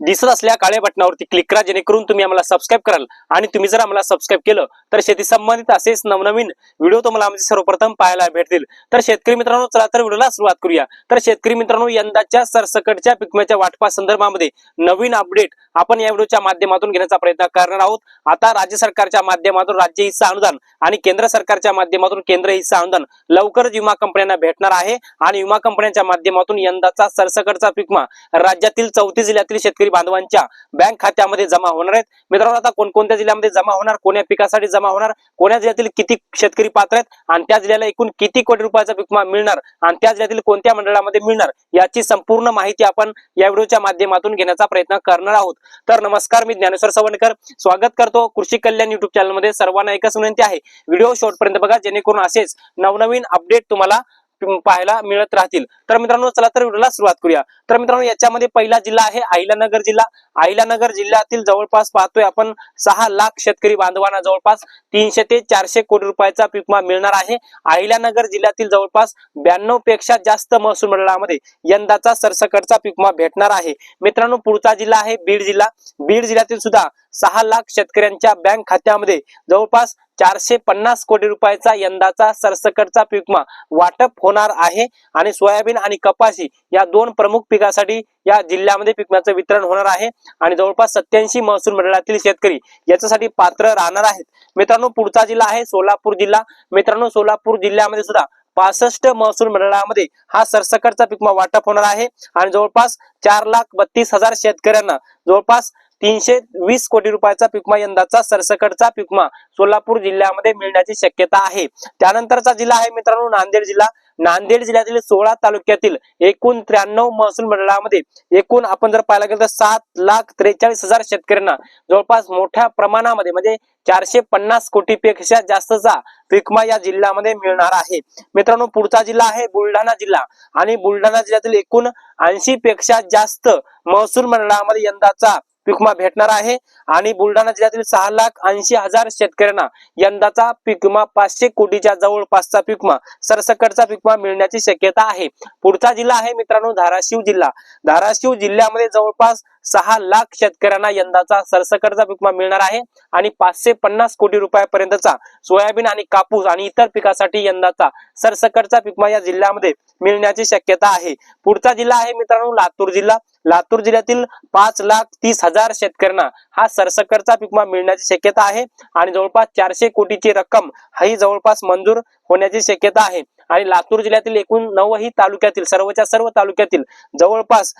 दिसत असल्या काळ्या बटनावरती क्लिक करा जेणेकरून तुम्ही आम्हाला सबस्क्राईब कराल. आणि तुम्ही जर आम्हाला सबस्क्राईब केलं तर शेती संबंधित असेच नवनवीन व्हिडिओ तुम्हाला आमचे सर्वप्रथम पाहायला भेटतील. तर शेतकरी मित्रांनो चला तर व्हिडिओला सुरुवात करूया. तर शेतकरी मित्रांनो यंदाच्या सरसकटच्या पिकम्याच्या वाटपा संदर्भामध्ये नवीन अपडेट आपण या व्हिडिओच्या माध्यमातून घेण्याचा प्रयत्न करणार आहोत. आता राज्य सरकारच्या माध्यमातून राज्य हिस्सा अनुदान आणि केंद्र सरकारच्या माध्यमातून केंद्र हिस्सा अनुदान लवकरच विमा कंपन्यांना भेटणार आहे. आणि विमा कंपन्यांच्या माध्यमातून यंदाचा सरसकटचा पिकमा राज्यातील चौथी जिल्ह्यातील शेतकरी बांधवांच्या बँक खात्यामध्ये जमा होणार आहेत. मित्रांनो आता कोणकोणत्या जिल्ह्यामध्ये जमा होणार कोण्या पिकासाठी जमा होणार कोण्या जिल्ह्यातील किती शेतकरी पात्र आहेत आणि त्या जिल्ह्याला एकूण किती कोटी रुपयाचा पिकमा मिळणार आणि त्या जिल्ह्यातील कोणत्या मंडळामध्ये मिळणार याची संपूर्ण माहिती आपण या व्हिडिओच्या माध्यमातून घेण्याचा प्रयत्न करणार आहोत. तर नमस्कार मी ज्ञानेश्वर सवणकर स्वागत करतो कृषी कल्याण युट्यूब चॅनलमध्ये सर्वांना एकच विनंती आहे व्हिडिओ शेवटपर्यंत बघा जेणेकरून असेच नवनवीन अपडेट तुम्हाला पाहायला मिळत राहतील. तर मित्रांनो चला तर व्हिडिओला सुरुवात करूया. तर मित्रांनो याच्यामध्ये पहिला जिल्हा आहे अहिल्यानगर जिल्हा. अहिल्यानगर जिल्ह्यातील जवळपास पाहतोय आपण सहा लाख शेतकरी बांधवांना जवळपास तीनशे ते चारशे कोटी रुपयाचा पीकमा मिळणार आहे. अहिल्यानगर जिल्ह्यातील जवळपास ब्याण्णवपेक्षा जास्त महसूल मंडळामध्ये यंदाचा सरसकटचा पीकमा भेटणार आहे. मित्रांनो पुढचा जिल्हा आहे बीड जिल्हा. बीड जिल्ह्यातील सुद्धा सहा लाख शेतकऱ्यांच्या बँक खात्यामध्ये जवळपास चारशे पन्नास कोटी रुपयाचा यंदाचा सरसकटचा पीक वाटप होणार आहे. आणि सोयाबीन आणि कपाशी या दोन प्रमुख पिकासाठी या जिल्ह्यामध्ये पिकम्याचं वितरण होणार आहे. आणि जवळपास सत्याऐंशी महसूल मंडळातील शेतकरी याच्यासाठी पात्र राहणार आहेत. मित्रांनो पुढचा जिल्हा आहे सोलापूर जिल्हा. मित्रांनो सोलापूर जिल्ह्यामध्ये सुद्धा पासष्ट महसूल मंडळामध्ये हा सरसकटचा पिकमा वाटप होणार आहे. आणि जवळपास चार लाख बत्तीस हजार शेतकऱ्यांना जवळपास तीनशे वीस कोटी रुपयाचा पिकमा यंदाचा सरसकटचा पिकमा सोलापूर जिल्ह्यामध्ये मिळण्याची शक्यता आहे. त्यानंतरचा जिल्हा आहे मित्रांनो नांदेड जिल्हा. नांदेड जिल्ह्यातील सोळा तालुक्यातील एकूण त्र्याण्णव महसूल मंडळामध्ये एकूण आपण जर पाहायला गेलं तर सात लाख त्रेचाळीस हजार शेतकऱ्यांना जवळपास मोठ्या प्रमाणामध्ये म्हणजे चारशे पन्नास कोटी पेक्षा जास्तचा पिकमा या जिल्ह्यामध्ये मिळणार आहे. मित्रांनो पुढचा जिल्हा आहे बुलढाणा जिल्हा. आणि बुलढाणा जिल्ह्यातील एकूण ऐंशी पेक्षा जास्त महसूल मंडळामध्ये यंदाचा पिकमा भेटणार आहे. आणि बुलढाणा जिल्ह्यातील सहा लाख ऐंशी हजार शेतकऱ्यांना यंदाचा पिकमा पाचशे कोटीच्या जवळपासचा पिकमा सरसकटचा पिकमा मिळण्याची शक्यता आहे. पुढचा जिल्हा आहे मित्रांनो धाराशिव जिल्हा. धाराशिव जिल्ह्यामध्ये जवळपास सहा लाख शेतकऱ्यांना यंदाचा सरसकटचा पिकमा मिळणार आहे आणि पाचशे पन्नास कोटी रुपयापर्यंतचा सोयाबीन आणि कापूस आणि इतर पिकासाठी यंदाचा सरसकटचा पिकमा या जिल्ह्यामध्ये मिळण्याची शक्यता आहे. पुढचा जिल्हा आहे मित्रांनो लातूर जिल्हा. लातूर जिल्ह्यातील पाच लाख तीस हजार शेतकऱ्यांना हा सरसकटचा पिकमा मिळण्याची शक्यता आहे आणि जवळपास चारशे कोटीची रक्कम ही जवळपास मंजूर होण्याची शक्यता आहे. आणि लातूर जिल्ह्यातील एकूण नऊही तालुक्यातील सर्वच्या सर्व तालुक्यातील जवळपास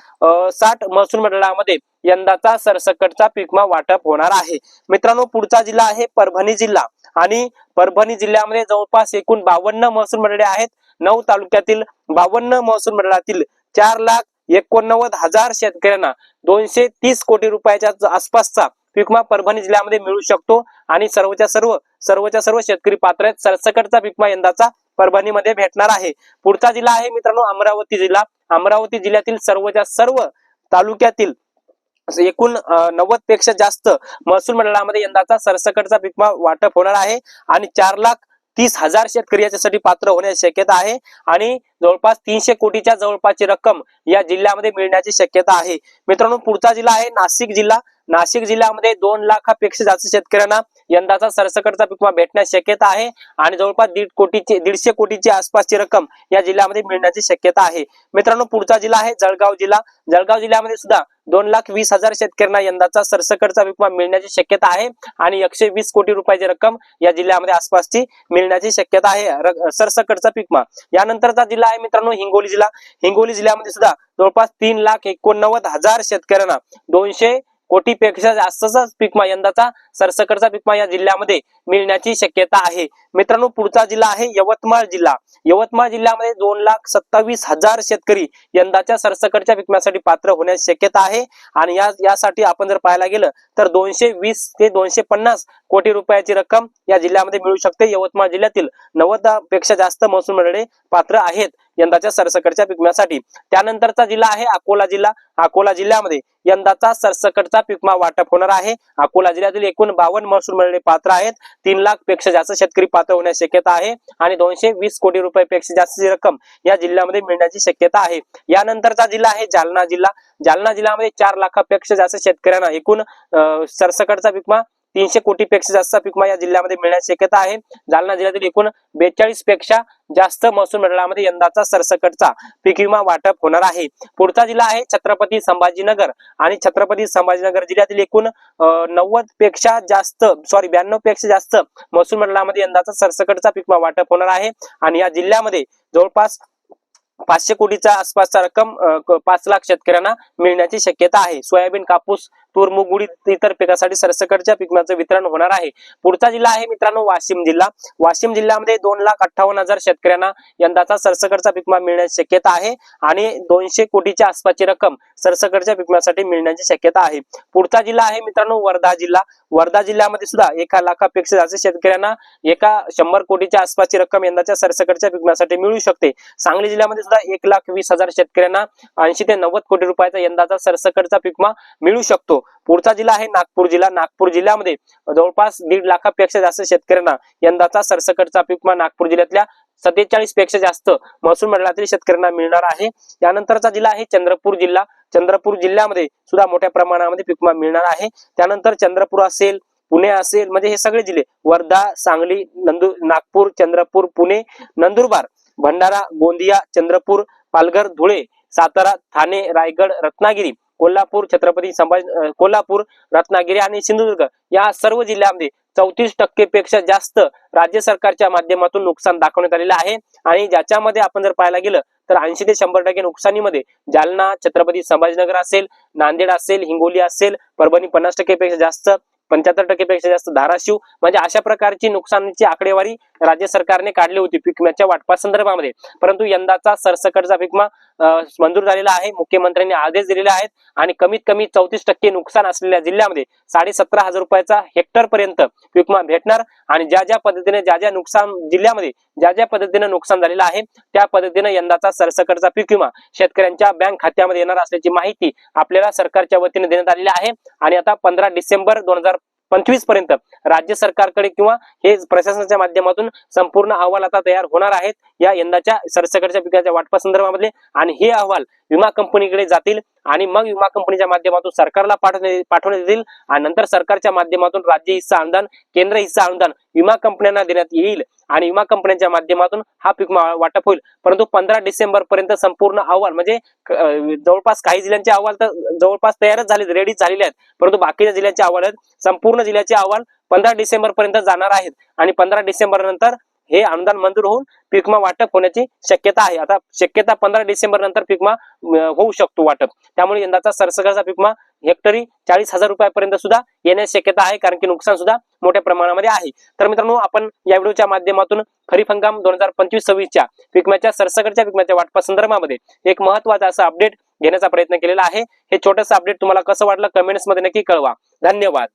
साठ महसूल मंडळामध्ये यंदाचा सरसकटचा पिकमा वाटप होणार आहे. मित्रांनो पुढचा जिल्हा आहे परभणी जिल्हा. आणि परभणी जिल्ह्यामध्ये जवळपास एकूण बावन्न महसूल मंडळे आहेत. नऊ तालुक्यातील बावन्न महसूल मंडळातील चार लाख एकोणनव्वद हजार शेतकऱ्यांना दोनशे तीस कोटी रुपयाच्या आसपासचा पिकमा परभणी जिल्ह्यामध्ये मिळू शकतो. आणि सर्वच्या सर्व सर्वच्या सर्व शेतकरी पात्र आहेत. सरसकटचा पिकमा यंदाचा परभणीमध्ये भेटणार आहे. पुढचा जिल्हा आहे मित्रांनो अमरावती जिल्हा. अमरावती जिल्ह्यातील सर्वच्या सर्व तालुक्यातील एकूण नव्वदपेक्षा जास्त महसूल मंडळामध्ये यंदाचा सरसकटचा पिकमा वाटप होणार आहे. आणि चार लाख तीस हजार शेतकरी याच्यासाठी पात्र होण्याची शक्यता आहे. आणि जवळपास तीनशे कोटीच्या जवळपासची रक्कम या जिल्ह्यामध्ये मिळण्याची शक्यता आहे. मित्रांनो पुढचा जिल्हा आहे नाशिक जिल्हा. नाशिक जिल्ह्यामध्ये दोन लाखापेक्षा जास्त शेतकऱ्यांना यंदाचा सरसकटचा पिकमा भेटण्याची शक्यता आहे आणि जवळपास दीड कोटीची दीडशे कोटीची आसपासची रक्कम या जिल्ह्यामध्ये मिळण्याची शक्यता आहे. मित्रांनो पुढचा जिल्हा आहे जळगाव जिल्हा. जळगाव जिल्ह्यामध्ये सुद्धा दोन लाख वीस हजार शेतकऱ्यांना यंदाचा सरसकटचा पिकमा मिळण्याची शक्यता आहे आणि एकशे वीस कोटी रुपयाची रक्कम या जिल्ह्यामध्ये आसपासची मिळण्याची शक्यता आहे. सरसकटचा पिकमा. यानंतरचा जिल्हा आहे मित्रांनो हिंगोली जिल्हा. हिंगोली जिल्ह्यामध्ये सुद्धा जवळपास तीन लाख एकोणनव्वद हजार शेतकऱ्यांना दोनशे कोटीपेक्षा जास्तचाच पिकमा यंदाचा सरसकटचा पिकमा या जिल्ह्यामध्ये मिळण्याची शक्यता आहे. मित्रांनो पुढचा जिल्हा आहे यवतमाळ जिल्हा. यवतमाळ जिल्ह्यामध्ये दोन लाख सत्तावीस हजार शेतकरी यंदाच्या सरसकटच्या पिकम्यासाठी पात्र होण्याची शक्यता आहे. आणि या यासाठी आपण जर पाहायला गेलं तर दोनशे वीस ते दोनशे पन्नास कोटी रुपयाची रक्कम या जिल्ह्यामध्ये मिळू शकते. यवतमाळ जिल्ह्यातील नव्वदपेक्षा जास्त महसूल मंडळे पात्र आहेत. यंदाच्या सरसकटच्या पिकम्यासाठी. त्यानंतरचा जिल्हा आहे अकोला जिल्हा. अकोला जिल्ह्यामध्ये यंदाचा सरसकटचा पिकमा वाटप होणार आहे. अकोला जिल्ह्यातील एकूण बावन्न महसूल मंडळे पात्र आहेत. तीन लाखपेक्षा जास्त शेतकरी पात्र होण्याची शक्यता आहे आणि दोनशे वीस कोटी रुपयापेक्षा जास्तची रक्कम या जिल्ह्यामध्ये मिळण्याची शक्यता आहे. यानंतरचा जिल्हा आहे जालना जिल्हा. जालना जिल्ह्यामध्ये चार लाखापेक्षा जास्त शेतकऱ्यांना एकूण अं, सरसकटचा पिकमा तीनशे कोटीपेक्षा जास्त पिकमा या जिल्ह्यामध्ये मिळण्याची शक्यता आहे. जालना जिल्ह्यातील एकूण बेचाळीसपेक्षा जास्त महसूल मंडळामध्ये यंदाचा सरसकटचा पीक विमा वाटप होणार आहे. पुढचा जिल्हा आहे छत्रपती संभाजीनगर आणि छत्रपती संभाजीनगर जिल्ह्यातील एकूण नव्वदपेक्षा जास्त सॉरी ब्याण्णवपेक्षा जास्त महसूल मंडळामध्ये यंदाचा सरसकटचा पीक विमा वाटप होणार आहे. आणि या जिल्ह्यामध्ये जवळपास पाचशे कोटीच्या आसपासचा रक्कम पाच लाख शेतकऱ्यांना मिळण्याची शक्यता आहे. सोयाबीन कापूस तूर मूग उडीद इतर पिकासाठी सरसकटच्या पिकाचं वितरण होणार आहे. पुढचा जिल्हा आहे मित्रांनो वाशिम जिल्हा. वाशिम जिल्ह्यामध्ये दोन लाख अठ्ठावन्न हजार शेतकऱ्यांना यंदाचा सरसकटचा पिकमा मिळण्याची शक्यता आहे आणि दोनशे कोटीच्या आसपासची रक्कम सरसकटच्या पिकम्यासाठी मिळण्याची शक्यता आहे. पुढचा जिल्हा आहे मित्रांनो वर्धा जिल्हा. वर्धा जिल्ह्यामध्ये सुद्धा एका लाखापेक्षा जास्त शेतकऱ्यांना एका शंभर कोटीच्या आसपासची रक्कम यंदाच्या सरसकटच्या पिकम्यासाठी मिळू शकते. सांगली जिल्ह्यामध्ये सुद्धा एक लाख वीस हजार शेतकऱ्यांना ऐंशी ते नव्वद कोटी रुपयाचा यंदाचा सरसकटचा पिकमा मिळू शकतो. पुढचा जिल्हा आहे नागपूर जिल्हा. नागपूर जिल्ह्यामध्ये जवळपास दीड लाखापेक्षा जास्त शेतकऱ्यांना यंदाचा सरसकटचा पिकमा नागपूर जिल्ह्यातल्या सत्तेचाळीसपेक्षा जास्त महसूल मंडळातील शेतकऱ्यांना मिळणार आहे. त्यानंतरचा जिल्हा आहे चंद्रपूर जिल्हा. चंद्रपूर जिल्ह्यामध्ये सुद्धा मोठ्या प्रमाणामध्ये पिकमा मिळणार आहे. त्यानंतर चंद्रपूर असेल पुणे असेल म्हणजे हे सगळे जिल्हे वर्धा सांगली नंदू नागपूर चंद्रपूर पुणे नंदुरबार भंडारा गोंदिया चंद्रपूर पालघर धुळे सातारा ठाणे रायगड रत्नागिरी कोल्हापूर छत्रपती संभाजी कोल्हापूर रत्नागिरी आणि सिंधुदुर्ग या सर्व जिल्ह्यामध्ये चौतीस टक्के पेक्षा जास्त राज्य सरकारच्या माध्यमातून नुकसान दाखवण्यात आलेलं आहे. आणि ज्याच्यामध्ये आपण जर पाहायला गेलं तर ऐंशी ते शंभर टक्के नुकसानीमध्ये जालना छत्रपती संभाजीनगर असेल नांदेड असेल हिंगोली असेल परभणी पन्नास टक्केपेक्षा जास्त पंच्याहत्तर टक्केपेक्षा जास्त धाराशिव म्हणजे अशा प्रकारची नुकसानीची आकडेवारी राज्य सरकारने काढली होती पिकम्याच्या वाटपा संदर्भामध्ये. परंतु यंदाचा सरसकटचा पिकमा मंजूर झालेला आहे. मुख्यमंत्र्यांनी आदेश दिलेले आहेत. आणि कमीत कमी चौतीस टक्के नुकसान असलेल्या जिल्ह्यामध्ये साडे सतरा हजार रुपयाचा हेक्टर पर्यंत विमा भेटणार. आणि ज्या ज्या पद्धतीने ज्या ज्या नुकसान जिल्ह्यामध्ये ज्या ज्या पद्धतीने नुकसान झालेलं आहे त्या पद्धतीने यंदाचा सरसकटचा पीक विमा शेतकऱ्यांच्या बँक खात्यामध्ये येणार असल्याची माहिती आपल्याला सरकारच्या वतीने देण्यात आलेली आहे. आणि आता पंधरा डिसेंबर दोन हजार पंचवीसपर्यंत राज्य सरकारकडे किंवा हे प्रशासनाच्या माध्यमातून संपूर्ण अहवाल आता तयार होणार आहेत या यंदाच्या सरसकटच्या पिकाच्या वाटपा संदर्भामध्ये आणि हे अहवाल विमा कंपनीकडे जातील. आणि मग विमा कंपनीच्या माध्यमातून सरकारला पाठवणे पाठवण्यात येतील आणि नंतर सरकारच्या माध्यमातून राज्य हिस्सा अनुदान केंद्र हिस्सा अनुदान विमा कंपन्यांना देण्यात येईल आणि विमा कंपन्यांच्या माध्यमातून हा पीक वाटप होईल. परंतु पंधरा डिसेंबर पर्यंत संपूर्ण अहवाल म्हणजे जवळपास काही जिल्ह्यांचे अहवाल तर जवळपास तयारच झाले रेडी झालेले आहेत. परंतु बाकीच्या जिल्ह्यांचे अहवाल आहेत. संपूर्ण जिल्ह्याचे अहवाल पंधरा डिसेंबर पर्यंत जाणार आहेत. आणि पंधरा डिसेंबर नंतर हे अनुदान मंजूर होऊन पिकमा वाटप होण्याची शक्यता आहे. आता शक्यता पंधरा डिसेंबर नंतर पिकमा होऊ शकतो वाटप. त्यामुळे यंदाचा सरसकटचा पिकमा हेक्टरी चाळीस हजार रुपयापर्यंत सुद्धा येण्याची शक्यता आहे कारण की नुकसान सुद्धा मोठ्या प्रमाणामध्ये आहे. तर मित्रांनो आपण या व्हिडिओच्या माध्यमातून खरीप हंगाम दोन हजार पंचवीस सव्वीसच्या पिकम्याच्या सरसकटच्या पिकम्याच्या वाटपा संदर्भामध्ये एक महत्त्वाचा असं अपडेट घेण्याचा प्रयत्न केलेला आहे. हे छोटंसं अपडेट तुम्हाला कसं वाटलं कमेंट्समध्ये नक्की कळवा. धन्यवाद.